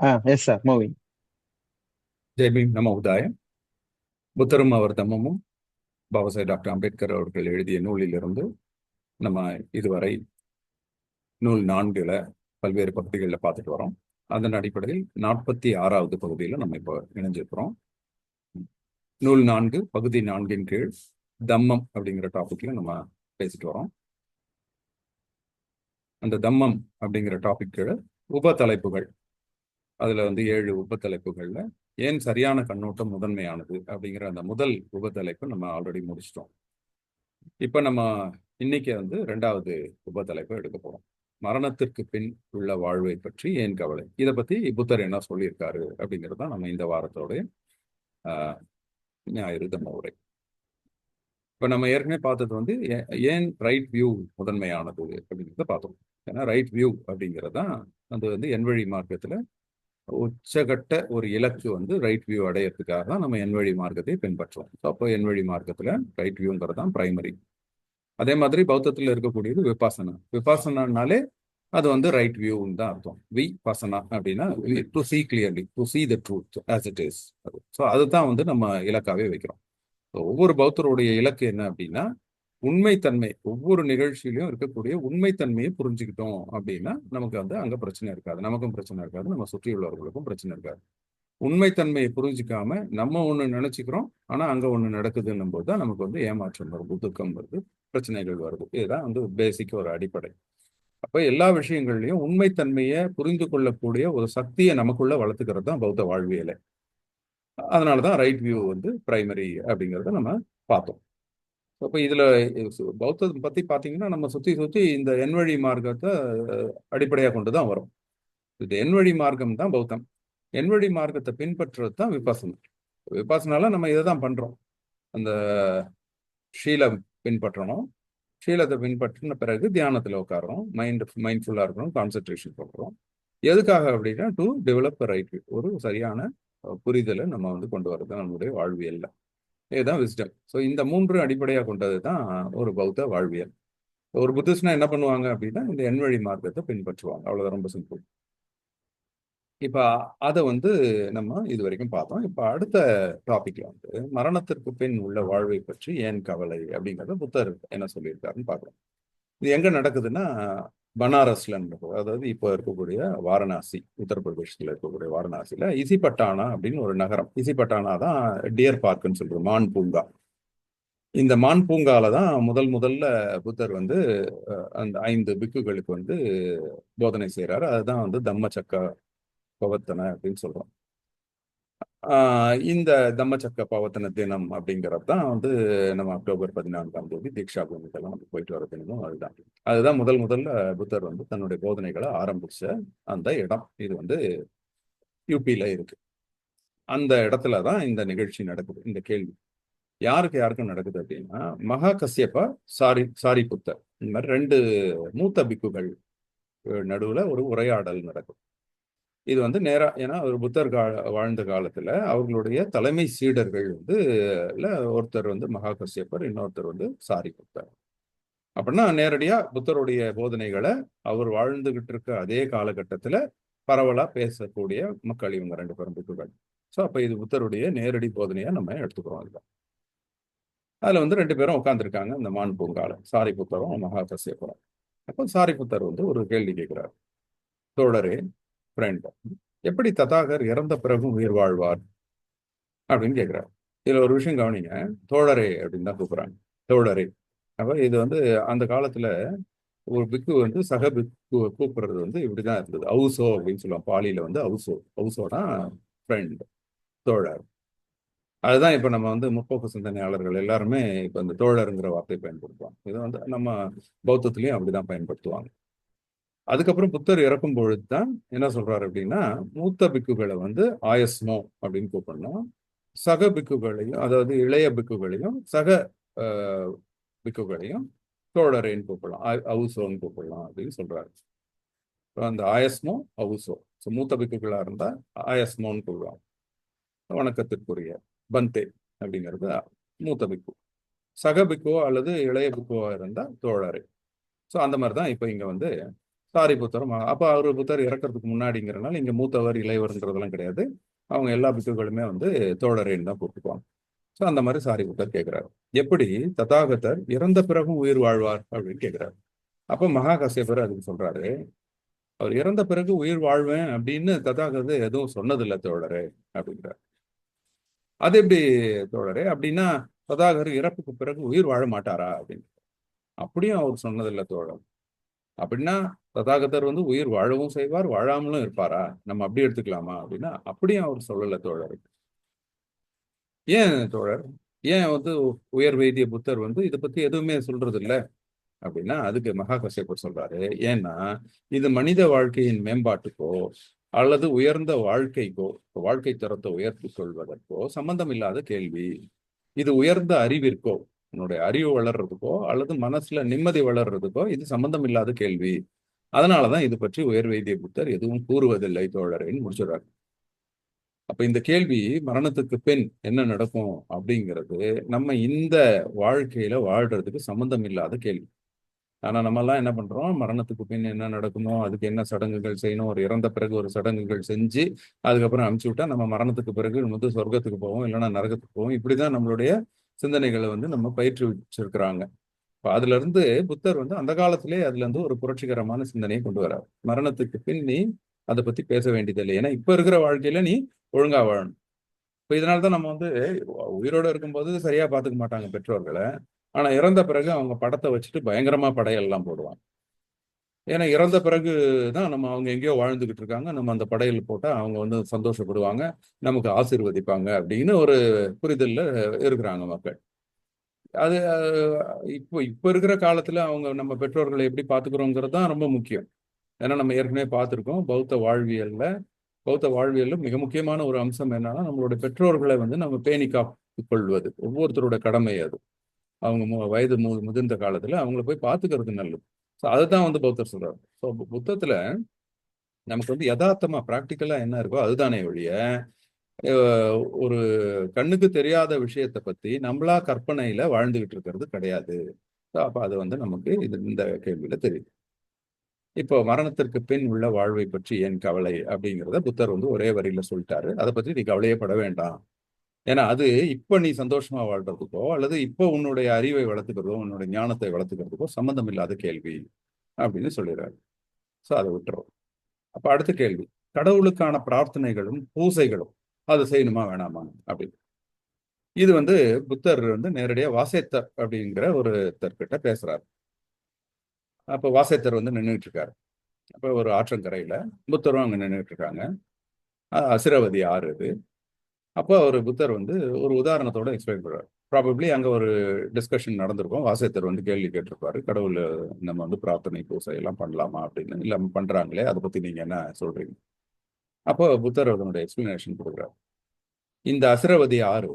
Ah, sir sir. Jai Bhim நம உதாயம் புத்தரும் அவர் தம்மமும் பாபாசாஹ் டாக்டர் அம்பேத்கர் அவர்கள் எழுதிய நூலிலிருந்து நம்ம இதுவரை நூல் நான்குல பல்வேறு பகுதிகளில் பார்த்துட்டு வரோம். அதன் அடிப்படையில் நாற்பத்தி ஆறாவது பகுதியில் நம்ம இப்போ இணைஞ்சிருக்கிறோம். நூல் நான்கு பகுதி நான்கின் கீழ் தம்மம் அப்படிங்கிற டாபிக்ல நம்ம பேசிட்டு வரோம். அந்த தம்மம் அப்படிங்கிற டாபிக் கீழே உப தலைப்புகள் அதுல வந்து ஏழு உப தலைப்புகள்ல ஏன் சரியான கண்ணோட்டம் முதன்மையானது அப்படிங்கிற அந்த முதல் உப தலைப்பு நம்ம ஆல்ரெடி முடிச்சிட்டோம். இப்ப நம்ம இன்னைக்கு வந்து ரெண்டாவது உப தலைப்பை எடுக்க போறோம். மரணத்திற்கு பின் உள்ள வாழ்வை பற்றி ஏன் கவலை? இதை பத்தி புத்தர் என்ன சொல்லியிருக்காரு அப்படிங்கிறது தான் நம்ம இந்த வாரத்தோட ஆஹ், ஞாயிறு தம்ம உரை. இப்ப நம்ம ஏற்கனவே பார்த்தது வந்து ஏன் ரைட் வியூ முதன்மையானது அப்படிங்கிறத பார்த்தோம். ஏன்னா ரைட் வியூ அப்படிங்கிறது தான் அது வந்து என்வழி மார்க்கத்துல உச்சகட்ட ஒரு இலக்கு வந்து ரைட் வியூ அடையிறதுக்காக தான் நம்ம என்வழி மார்க்கத்தை பின்பற்றுவோம். ஸோ அப்போ என்வழி மார்க்கத்தில் ரைட் வியூங்கிறது தான் பிரைமரி அதே மாதிரி பௌத்தத்தில் இருக்கக்கூடியது விபாசனா. விபாசனானாலே அது வந்து ரைட் வியூன்னு தான் அர்த்தம். வி பசனா அப்படின்னா to see clearly to see the truth as it is so அதுதான் வந்து நம்ம இலக்காவே வைக்கிறோம். ஒவ்வொரு பௌத்தருடைய இலக்கு என்ன அப்படின்னா உண்மைத்தன்மை ஒவ்வொரு நிகழ்ச்சியிலையும் இருக்கக்கூடிய உண்மைத்தன்மையை புரிஞ்சுக்கிட்டோம் அப்படின்னா நமக்கு வந்து அங்க பிரச்சனை இருக்காது. நமக்கும் பிரச்சனை இருக்காது. நம்ம சுற்றியுள்ளவர்களுக்கும் பிரச்சனை இருக்காது. உண்மைத்தன்மையை புரிஞ்சிக்காம நம்ம ஒன்று நினைச்சுக்கிறோம் ஆனா அங்க ஒன்று நடக்குதுன்னும் போது தான் நமக்கு வந்து ஏமாற்றம் வருது துக்கம் வருது பிரச்சனைகள் வருது. இதுதான் வந்து பேசிக் ஒரு அடிப்படை. அப்ப எல்லா விஷயங்கள்லயும் உண்மைத்தன்மையை புரிந்து கொள்ளக்கூடிய ஒரு சக்தியை நமக்குள்ள வளர்த்துக்கிறது தான் பௌத்த வாழ்வியலை. அதனாலதான் ரைட் வியூ வந்து பிரைமரி அப்படிங்கிறத நம்ம பார்த்தோம். அப்போ இதுல பௌத்தம் பத்தி பாத்தீங்கன்னா நம்ம சுத்தி சுத்தி இந்த எண்வழி மார்க்கத்தை அடிப்படையாக கொண்டு தான் வரும். இது எண்வழி மார்க்கம் தான் பௌத்தம். எண்வழி மார்க்கத்தை பின்பற்றுறது தான் விபாசனா விபாசனால நம்ம இதை தான் பண்றோம். அந்த ஷீலம் பின்பற்றணும். ஷீலத்தை பின்பற்றின பிறகு தியானத்தில் உட்காரோம் மைண்ட் மைண்ட்ஃபுல்லாக இருக்கணும் கான்சென்ட்ரேஷன் பண்ணுறோம் எதுக்காக அப்படின்னா டு டெவலப் ரைட் ஒரு சரியான புரிதலை நம்ம வந்து கொண்டு வரது நம்மளுடைய வாழ்வியல்ல. இதுதான் விஸ்டம் ஸோ இந்த மூன்று அடிப்படையாக கொண்டது தான் ஒரு பௌத்த வாழ்வியல். ஒரு புத்திஸ்ட்னா என்ன பண்ணுவாங்க அப்படின்னா இந்த எண்வழி மார்க்கத்தை பின்பற்றுவாங்க. அவ்வளோதான் ரொம்ப சிம்பிள் இப்போ அதை வந்து நம்ம இது வரைக்கும் பார்த்தோம். இப்போ அடுத்த டாபிக்ல வந்து மரணத்திற்கு பின் உள்ள வாழ்வை பற்றி ஏன் கவலை அப்படிங்கிறத புத்தர் என்ன சொல்லியிருக்காருன்னு பார்க்கலாம். இது எங்கே நடக்குதுன்னா பனாரஸ்ல அதாவது இப்போ இருக்கக்கூடிய வாரணாசி உத்தரப்பிரதேசத்தில் இருக்கக்கூடிய வாரணாசியில் இசிபட்டானா அப்படின்னு ஒரு நகரம். இசிபட்டானா தான் டியர் பார்க்குன்னு சொல்கிறோம் மான் பூங்கா. இந்த மான் பூங்கால தான் முதல் முதல்ல புத்தர் வந்து அந்த ஐந்து பிக்குகளுக்கு வந்து போதனை செய்கிறாரு அதுதான் வந்து தம்மச்சக்க பவத்தனை அப்படின்னு சொல்கிறோம் இந்த தம்மச்சக்க பவத்தன தினம் அப்படிங்கிறது தான் வந்து நம்ம அக்டோபர் பதினான்காம் தேதி தீக்ஷா பூமிக்கெல்லாம் நம்ம போயிட்டு வர தினமும் அதுதான். அதுதான் முதல் முதல்ல புத்தர் வந்து தன்னுடைய போதனைகளை ஆரம்பிச்ச அந்த இடம். இது வந்து யூபியில இருக்கு. அந்த இடத்துல தான் இந்த நிகழ்ச்சி நடக்குது. இந்த கேள்வி. யாருக்கு யாருக்கும் நடக்குது அப்படின்னா மகா கஷ்யப்பா சாரி சாரி புத்தர். இந்த மாதிரி ரெண்டு மூத்த பிக்குகள் நடுவுல ஒரு உரையாடல் நடக்கும். இது வந்து நேராக ஏன்னா ஒரு புத்தர் கா வாழ்ந்த காலத்துல அவர்களுடைய தலைமை சீடர்கள் வந்து ஒருத்தர் வந்து மகா கஷ்யப்பர் இன்னொருத்தர் வந்து சாரி புத்தர் அப்படின்னா நேரடியா புத்தருடைய போதனைகளை அவர் வாழ்ந்துகிட்டு இருக்க அதே காலகட்டத்துல பரவலா பேசக்கூடிய மக்கள் இவங்க ரெண்டு பேரும் புத்துகள் ஸோ அப்போ இது புத்தருடைய நேரடி போதனையாக நம்ம எடுத்துக்கிறோம் அதுல. அதில் வந்து ரெண்டு பேரும் உட்காந்துருக்காங்க இந்த மான் பூங்கால சாரி புத்தரும் மகா கஷ்யப்பரும் அப்போ சாரி புத்தர் வந்து ஒரு கேள்வி கேட்குறாரு தோழரே ஃப்ரெண்ட் எப்படி ததாகர் இறந்த பிறகும் உயிர் வாழ்வார்? அப்படின்னு கேட்குறாரு இதில் ஒரு விஷயம் கவனிங்க. தோழரே அப்படின்னு தான் கூப்பிடுறாங்க. தோழரே. அப்போ இது வந்து அந்த காலத்துல ஒரு பிக்கு வந்து சக பிக்கு கூப்பிடுறது வந்து இப்படிதான் இருந்தது. அவுசோ அப்படின்னு சொல்லுவாங்க. பாலியில வந்து அவுசோ அவுசோனா ஃப்ரெண்ட் தோழர். அதுதான் இப்போ நம்ம வந்து முற்போக்கு சிந்தனையாளர்கள் எல்லாருமே இப்போ இந்த தோழருங்கிற வார்த்தையை பயன்படுத்துவாங்க. இது வந்து நம்ம பௌத்தத்திலையும் அப்படிதான் பயன்படுத்துவாங்க. அதுக்கப்புறம் புத்தர் இறக்கும் பொழுது தான் என்ன சொல்றாரு அப்படின்னா மூத்த பிக்குகளை வந்து ஆயஸ்மோ அப்படின்னு கூப்பிடலாம். சக பிக்குகளையும் அதாவது இளைய பிக்குகளையும் சக பிக்குகளையும் தோழரேன்னு கூப்பிடலாம். ஆ- அவுசோன்னு கூப்பிடலாம் அப்படின்னு சொல்றாரு. அந்த ஆயஸ்மோ அவுசோ. ஸோ மூத்த பிக்குகளாக இருந்தால் ஆயஸ்மோன்னு கூப்பிடுவாங்க வணக்கத்திற்குரிய பந்தே அப்படிங்கிறது மூத்த பிக்கு. சக பிக்குவோ அல்லது இளைய பிக்குவோ இருந்தால் தோழரே. ஸோ அந்த மாதிரி தான் இப்போ இங்கே வந்து சாரி புத்தரும். அப்போ அவர் புத்தர் இறக்கிறதுக்கு முன்னாடிங்கிறனால இங்க மூத்தவர் இளையவர்ன்றதெல்லாம் கிடையாது. அவங்க எல்லா பிக்குகளுமே வந்து தோழரேன்னு தான் கூப்பிட்டுக்குவாங்க ஸோ அந்த மாதிரி சாரி புத்தர் கேட்குறாரு எப்படி? ததாகத்தர் இறந்த பிறகும் உயிர் வாழ்வார் அப்படின்னு கேட்கிறாரு அப்போ மகாகசியப்பர் அதுக்கு சொல்றாரு. அவர் இறந்த பிறகு உயிர் வாழ்வேன் அப்படின்னு ததாகதர் எதுவும் சொன்னதில்லை தோழரே அப்படிங்கிறார் அது எப்படி தோழரே? அப்படின்னா ததாகர் இறப்புக்கு பிறகு உயிர் வாழ மாட்டாரா அப்படின்னு அப்படியும் அவர் சொன்னதில்லை தோழர். அப்படின்னா ததாகதர் வந்து உயிர் வாழவும் செய்வார் வாழாமலும் இருப்பாரா? நம்ம அப்படி எடுத்துக்கலாமா அப்படின்னா அப்படியும் அவர் சொல்லல தோழர். ஏன் தோழர்? ஏன் வந்து உயர் வைத்திய புத்தர் வந்து இதை பத்தி எதுவுமே சொல்றது இல்ல அப்படின்னா அதுக்கு மகா கஷ்யப்பர் சொல்றாரு. ஏன்னா இது மனித வாழ்க்கையின் மேம்பாட்டுக்கோ அல்லது உயர்ந்த வாழ்க்கைக்கோ வாழ்க்கை தரத்தை உயர்த்தி கொள்வதற்கோ சம்பந்தம் இல்லாத கேள்வி. இது உயர்ந்த அறிவிற்கோ உன்னுடைய அறிவு வளர்றதுக்கோ அல்லது மனசுல நிம்மதி வளர்றதுக்கோ இது சம்பந்தம் இல்லாத கேள்வி. அதனாலதான் இது பற்றி உயர் வைத்திய புத்தர் எதுவும் கூறுவதில்லை தோழரேன்னு முடிச்சிடுறாரு. அப்ப இந்த கேள்வி மரணத்துக்கு பின் என்ன நடக்கும் அப்படிங்கிறது நம்ம இந்த வாழ்க்கையில வாழ்றதுக்கு சம்பந்தம் இல்லாத கேள்வி. ஆனா நம்ம எல்லாம் என்ன பண்றோம்? மரணத்துக்கு பின் என்ன நடக்குமோ அதுக்கு என்ன சடங்குகள் செய்யணும்? ஒரு இறந்த பிறகு ஒரு சடங்குகள் செஞ்சு அதுக்கப்புறம் அனுப்பிச்சு விட்டா நம்ம மரணத்துக்கு பிறகு வந்து சொர்க்கத்துக்கு போவோம் இல்லைன்னா நரகத்துக்கு போவோம். இப்படிதான் நம்மளுடைய சிந்தனைகளை வந்து நம்ம பயிற்றுவிச்சிருக்கிறாங்க இப்போ அதுல இருந்து புத்தர் வந்து அந்த காலத்திலே அதுல இருந்து ஒரு புரட்சிகரமான சிந்தனையை கொண்டு வரார் மரணத்துக்கு பின் நீ அதை பத்தி பேச வேண்டியதில்லை. ஏன்னா இப்ப இருக்கிற வாழ்க்கையில நீ ஒழுங்கா வாழணும். இப்போ இதனால தான் நம்ம வந்து உயிரோட இருக்கும்போது சரியா பார்த்துக்க மாட்டாங்க பெற்றோர்களை. ஆனா இறந்த பிறகு அவங்க படத்தை வச்சுட்டு பயங்கரமா படையெல்லாம் போடுவாங்க. ஏன்னா இறந்த பிறகு தான் நம்ம அவங்க எங்கேயோ வாழ்ந்துகிட்டு இருக்காங்க. நம்ம அந்த படையல் போட்டா அவங்க வந்து சந்தோஷப்படுவாங்க. நமக்கு ஆசீர்வதிப்பாங்க அப்படின்னு ஒரு புரிதல்ல இருக்கிறாங்க மக்கள். அது இப்போ இப்போ இருக்கிற காலத்துல அவங்க நம்ம பெற்றோர்களை எப்படி பார்த்துக்கிறோங்கிறது தான் ரொம்ப முக்கியம். ஏன்னா நம்ம ஏற்கனவே பார்த்துருக்கோம் பௌத்த வாழ்வியலில் பௌத்த வாழ்வியலில் மிக முக்கியமான ஒரு அம்சம் என்னன்னா நம்மளுடைய பெற்றோர்களை வந்து நம்ம பேணி காத்து கொள்வது ஒவ்வொருத்தரோட கடமை அது. அவங்க மு வயது மு முதிர்ந்த காலத்துல அவங்கள போய் பார்த்துக்கிறது நல்லது. ஸோ அதுதான் வந்து பௌத்தர் சொல்றாரு. ஸோ புத்தத்துல நமக்கு வந்து யதார்த்தமா ப்ராக்டிக்கலா என்ன இருக்கோ அதுதானே ஒழிய ஒரு கண்ணுக்கு தெரியாத விஷயத்தை பத்தி நம்மளா கற்பனையில வாழ்ந்துகிட்டு இருக்கிறது கிடையாது. அப்போ அது வந்து நமக்கு இது இந்த கேள்வியில தெரியுது. இப்போ மரணத்திற்கு பின் உள்ள வாழ்வை பற்றி ஏன் கவலை? அப்படிங்கிறத புத்தர் வந்து ஒரே வரியில சொல்லிட்டாரு. அதை பற்றி நீ கவலையே பட வேண்டாம். ஏன்னா அது இப்ப நீ சந்தோஷமா வாழ்றதுக்கோ அல்லது இப்போ உன்னுடைய அறிவை வளர்த்துக்கிறதோ உன்னுடைய ஞானத்தை வளர்த்துக்கிறதுக்கோ சம்மந்தம் இல்லாத கேள்வி அப்படின்னு சொல்லிடுறாரு. ஸோ அதை விட்டுறோம். அப்ப அடுத்த கேள்வி. கடவுளுக்கான பிரார்த்தனைகளும் பூசைகளும் அது செய்யணுமா வேணாமா அப்படின்னு. இது வந்து புத்தர் வந்து நேரடியாக வாசேத்தர் அப்படிங்கிற ஒரு தர்கிட்ட பேசுறாரு. அப்போ வாசேத்தர் வந்து நின்றுட்டு இருக்காரு அப்போ ஒரு ஆற்றங்கரையில புத்தரும் அங்கே நின்றுட்டு இருக்காங்க அசிரவதி ஆறு இது. அப்போ அவர் புத்தர் வந்து ஒரு உதாரணத்தோட எக்ஸ்பிளைன் பண்ணுறாரு ப்ராபப்ளி அங்கே ஒரு டிஸ்கஷன் நடந்திருக்கும். வாசகத்தர் வந்து கேள்வி கேட்டிருப்பாரு. கடவுள் நம்ம வந்து பிரார்த்தனை பூசை எல்லாம் பண்ணலாமா அப்படின்னு? இல்லை பண்ணுறாங்களே அதை பற்றி நீங்கள் என்ன சொல்கிறீங்க அப்போ புத்தர் அதனுடைய எக்ஸ்பிளனேஷன் கொடுக்குறாரு. இந்த அசிரவதி ஆறு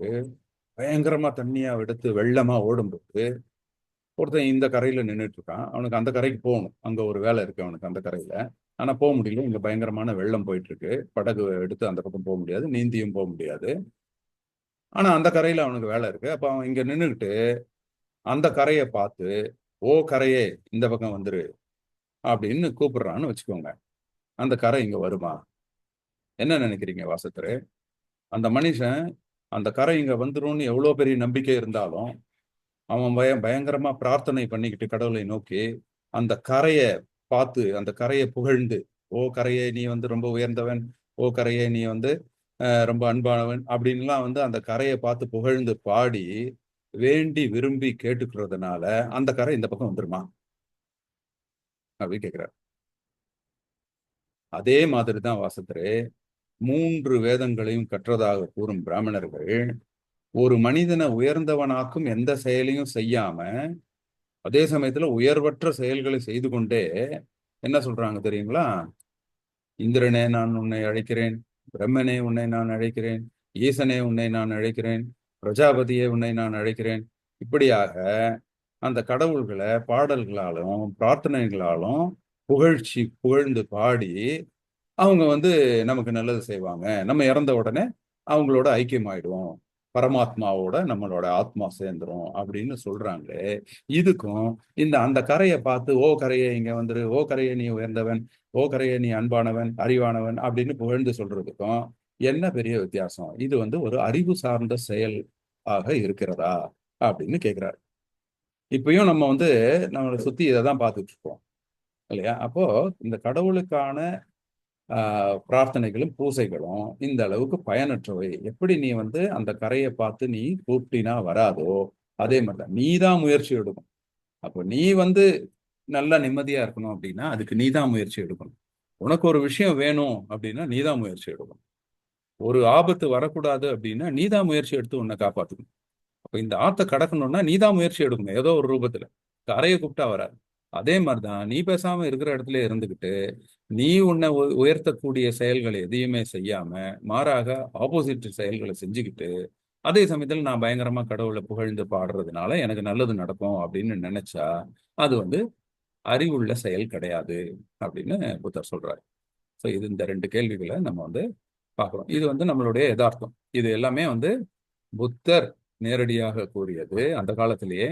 பயங்கரமாக தண்ணியாக எடுத்து வெள்ளமாக ஓடும்போது ஒருத்தன் இந்த கரையில் நின்றுட்டு இருக்கான். அவனுக்கு அந்த கரைக்கு போகணும். அங்கே ஒரு வேலை இருக்கு அவனுக்கு அந்த கரையில். ஆனால் போக முடியல. இங்கே பயங்கரமான வெள்ளம் போயிட்டுருக்கு. படகு எடுத்து அந்த பக்கம் போக முடியாது. நீந்தியும் போக முடியாது. ஆனால் அந்த கரையில் அவனுக்கு வேலை இருக்கு. அப்போ அவன் இங்கே நின்றுக்கிட்டு அந்த கரையை பார்த்து ஓ கரையே இந்த பக்கம் வந்துரு அப்படின்னு கூப்பிடுறான்னு வச்சுக்கோங்க. அந்த கரை இங்கே வருமா? என்ன நினைக்கிறீங்க வாசத்தரு அந்த மனுஷன் அந்த கரை இங்கே வந்துரும்னு எவ்வளோ பெரிய நம்பிக்கை இருந்தாலும் அவன் பய பயங்கரமாக பிரார்த்தனை பண்ணிக்கிட்டு கடவுளை நோக்கி அந்த கரையை பார்த்து அந்த கரையை புகழ்ந்து ஓ கரையை நீ வந்து ரொம்ப உயர்ந்தவன் ஓ கரையை நீ வந்து ரொம்ப அன்பானவன் அப்படின்லாம் வந்து அந்த கரையை பார்த்து புகழ்ந்து பாடி வேண்டி விரும்பி கேட்டுக்கிறதுனால அந்த கரை இந்த பக்கம் வந்துருமா? அப்படின்னு கேட்கிறார் அதே மாதிரி தான் வாசத்திரே மூன்று வேதங்களையும் கற்றதாக கூறும் பிராமணர்கள் ஒரு மனிதனை உயர்ந்தவனாக்கும் எந்த செயலையும் செய்யாம அதே சமயத்துல உயர்வற்ற செயல்களை செய்து கொண்டே என்ன சொல்றாங்க தெரியுங்களா? இந்திரனே நான் உன்னை அழைக்கிறேன் பிரம்மனே உன்னை நான் அழைக்கிறேன் ஈசனே உன்னை நான் அழைக்கிறேன் பிரஜாபதியே உன்னை நான் அழைக்கிறேன். இப்படியாக அந்த கடவுள்களை பாடல்களாலும் பிரார்த்தனைகளாலும் புகழ்ச்சி புகழ்ந்து பாடி அவங்க வந்து நமக்கு நல்லது செய்வாங்க. நம்ம இறந்த உடனே அவங்களோட ஐக்கியம் ஆயிடுவோம் பரமாத்மாவோட நம்மளோட ஆத்மா சேர்ந்துரும் அப்படின்னு சொல்றாங்களே. இதுக்கும் இந்த அந்த கரையை பார்த்து ஓ கரையை இங்க வந்துரு. ஓ கரையை நீ உயர்ந்தவன். ஓ கரையை நீ அன்பானவன் அறிவானவன் அப்படின்னு புகழ்ந்து சொல்றதுக்கும் என்ன பெரிய வித்தியாசம்? இது வந்து ஒரு அறிவு சார்ந்த செயல் ஆக இருக்கிறதா? அப்படின்னு கேட்கிறாரு இப்பயும் நம்ம வந்து நம்மளை சுத்தி இதை தான் பார்த்துட்டு இருக்கோம். இல்லையா? அப்போ இந்த கடவுளுக்கான பிரார்த்தனைகளும் பூசைகளும் இந்த அளவுக்கு பயனற்றவை. எப்படி நீ வந்து அந்த கரையை பார்த்து நீ கூப்பிட்டினா வராதோ அதே மாதிரி தான் நீ தான் முயற்சி எடுக்கணும். அப்போ நீ வந்து நல்லா நிம்மதியா இருக்கணும் அப்படின்னா அதுக்கு நீ தான் முயற்சி எடுக்கணும். உனக்கு ஒரு விஷயம் வேணும் அப்படின்னா நீ தான் முயற்சி எடுக்கணும். ஒரு ஆபத்து வரக்கூடாது அப்படின்னா நீ தான் முயற்சி எடுத்து உன்னை காப்பாற்றணும் அப்போ இந்த ஆத்தை கடக்கணும்னா நீ தான் முயற்சி எடுக்கணும் ஏதோ ஒரு ரூபத்துல. கரையை கூப்பிட்டா வராது. அதே மாதிரிதான் நீ பேசாம இருக்கிற இடத்துல இருந்துகிட்டு நீ உன்னை உ- உயர்த்தக்கூடிய செயல்களை எதையுமே செய்யாம மாறாக ஆப்போசிட் செயல்களை செஞ்சுக்கிட்டு அதே சமயத்தில் நான் பயங்கரமா கடவுளை புகழ்ந்து பாடுறதுனால எனக்கு நல்லது நடக்கும் அப்படின்னு நினைச்சா அது வந்து அறிவுள்ள செயல் கிடையாது அப்படின்னு புத்தர் சொல்றாரு. ஸோ இது இந்த ரெண்டு கேள்விகளை நம்ம வந்து பார்க்குறோம் இது வந்து நம்மளுடைய யதார்த்தம். இது எல்லாமே வந்து புத்தர் நேரடியாக கூறியது அந்த காலத்திலேயே.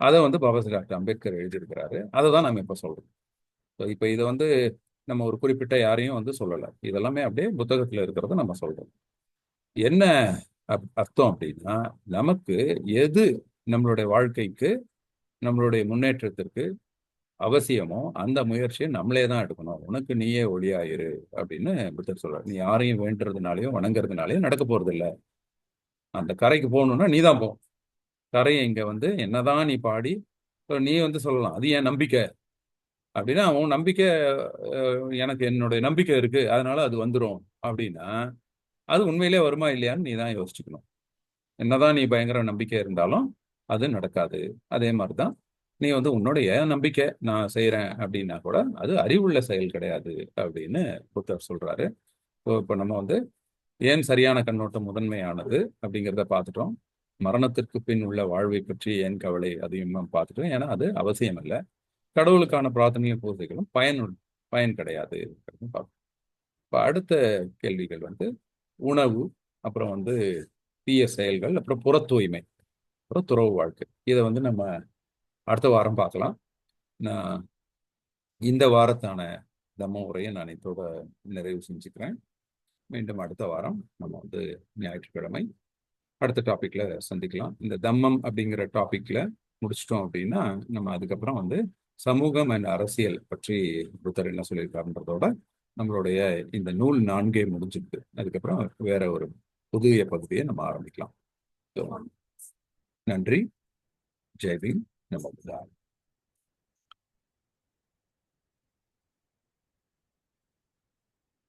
அதை வந்து பாபா சாஹேப் அம்பேத்கர் எழுதியிருக்கிறாரு. அதை தான் நம்ம இப்போ சொல்றோம். ஸோ இப்போ இதை வந்து நம்ம ஒரு குறிப்பிட்ட யாரையும் வந்து சொல்லலை. இதெல்லாமே அப்படியே புத்தகத்தில் இருக்கிறத நம்ம சொல்கிறோம் என்ன அப்- அர்த்தம் அப்படின்னா நமக்கு எது நம்மளுடைய வாழ்க்கைக்கு நம்மளுடைய முன்னேற்றத்திற்கு அவசியமோ அந்த முயற்சியை நம்மளே தான் எடுக்கணும். உனக்கு நீயே ஒளியாயிரு அப்படின்னு புத்தர் சொல்றாரு. நீ யாரையும் வேண்டுறதுனாலையும் வணங்குறதுனாலையும் நடக்க போறது இல்லை அந்த கரைக்கு போகணும்னா நீ தான் போ. கரையை இங்க வந்து என்னதான் நீ பாடி நீ வந்து சொல்லலாம். அது என் நம்பிக்கை? அப்படின்னா உன் நம்பிக்கை எனக்கு என்னுடைய நம்பிக்கை இருக்கு. அதனால அது வந்துரும். அப்படின்னா அது உண்மையிலே வருமா இல்லையான்னு நீ தான் யோசிச்சுக்கணும். என்னதான் நீ பயங்கர நம்பிக்கை இருந்தாலும் அது நடக்காது. அதே மாதிரி தான் நீ வந்து உன்னுடைய நம்பிக்கை நான் செய்கிறேன் அப்படின்னா கூட அது அறிவுள்ள செயல் கிடையாது அப்படின்னு புத்தர் சொல்றாரு. இப்போ நம்ம வந்து ஏன் சரியான கண்ணோட்டம் முதன்மையானது அப்படிங்கிறத பார்த்துட்டோம். மரணத்திற்கு பின் உள்ள வாழ்வை பற்றி ஏன் கவலை அதையும் நம்ம பார்த்துட்டோம். ஏன்னா அது அவசியம் இல்லை கடவுளுக்கான பிரார்த்தனையும் பூஜைகளும் பயன் பயன் கிடையாது பார்ப்போம். இப்போ அடுத்த கேள்விகள் வந்து உணவு அப்புறம் வந்து தீய செயல்கள் அப்புறம் புற தூய்மை அப்புறம் துறவு வாழ்க்கை. இதை வந்து நம்ம அடுத்த வாரம் பார்க்கலாம். நான் இந்த வாரத்தான தம்ம உரையை நான் இதோட நிறைவு செஞ்சுக்கிறேன். மீண்டும் அடுத்த வாரம் நம்ம வந்து ஞாயிற்றுக்கிழமை அடுத்த டாப்பிக்கில் சந்திக்கலாம். இந்த தம்மம் அப்படிங்கிற டாப்பிக்கில் முடிச்சிட்டோம் அப்படின்னா நம்ம அதுக்கப்புறம் வந்து சமூகம் அண்ட் அரசியல் பற்றி புத்தர் என்ன சொல்லியிருக்காருன்றதோட நம்மளுடைய இந்த நூல் நான்கே முடிஞ்சிருக்கு. அதுக்கப்புறம் வேற ஒரு புதிய பகுதியை நம்ம ஆரம்பிக்கலாம். நன்றி. ஜெய்பீம். நமக்கு